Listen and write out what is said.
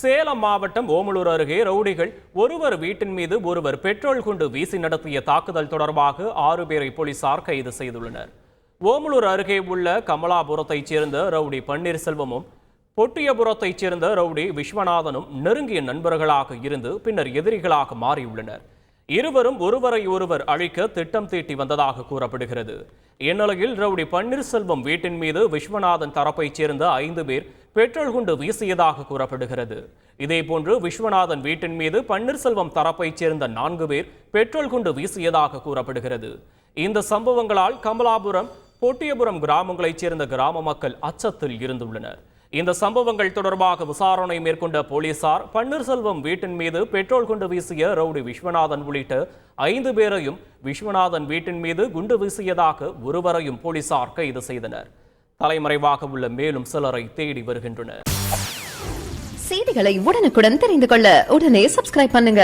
சேலம் மாவட்டம் ஓமலூர் அருகே ரவுடிகள் ஒருவர் வீட்டின் மீது ஒருவர் பெட்ரோல் குண்டு வீசி நடத்திய தாக்குதல் தொடர்பாக ஆறு பேரை போலீசார் கைது செய்துள்ளனர். ஓமலூர் அருகே உள்ள கமலாபுரத்தைச் சேர்ந்த ரவுடி பன்னீர்செல்வமும் பொட்டியபுரத்தைச் சேர்ந்த ரவுடி விஸ்வநாதனும் நெருங்கிய நண்பர்களாக இருந்து பின்னர் எதிரிகளாக மாறியுள்ளனர். இருவரும் ஒருவரை ஒருவர் அழிக்க திட்டம் தீட்டி வந்ததாக கூறப்படுகிறது. இந்நிலையில் ரவுடி பன்னீர்செல்வம் வீட்டின் மீது விஸ்வநாதன் தரப்பைச் சேர்ந்த ஐந்து பேர் பெட்ரோல் குண்டு வீசியதாக கூறப்படுகிறது. இதேபோன்று விஸ்வநாதன் வீட்டின் மீது பன்னீர்செல்வம் தரப்பைச் சேர்ந்த நான்கு பேர் பெட்ரோல் குண்டு வீசியதாக கூறப்படுகிறது. இந்த சம்பவங்களால் கமலாபுரம் பொட்டியபுரம் கிராமங்களைச் சேர்ந்த கிராம மக்கள் அச்சத்தில் இருந்துள்ளனர். இந்த சம்பவங்கள் தொடர்பாக விசாரணை மேற்கொண்ட போலீசார் பன்னீர்செல்வம் வீட்டின் மீது பெட்ரோல் குண்டு வீசிய ரவுடி விஸ்வநாதன் உள்ளிட்ட ஐந்து பேரையும் விஸ்வநாதன் வீட்டின் மீது குண்டு வீசியதாக ஒருவரையும் போலீசார் கைது செய்தனர். தலைமறைவாக உள்ள மேலும் சிலரை தேடி வருகின்றனர். செய்திகளை உடனுக்குடன் தெரிந்து கொள்ள உடனே சப்ஸ்கிரைப் பண்ணுங்க.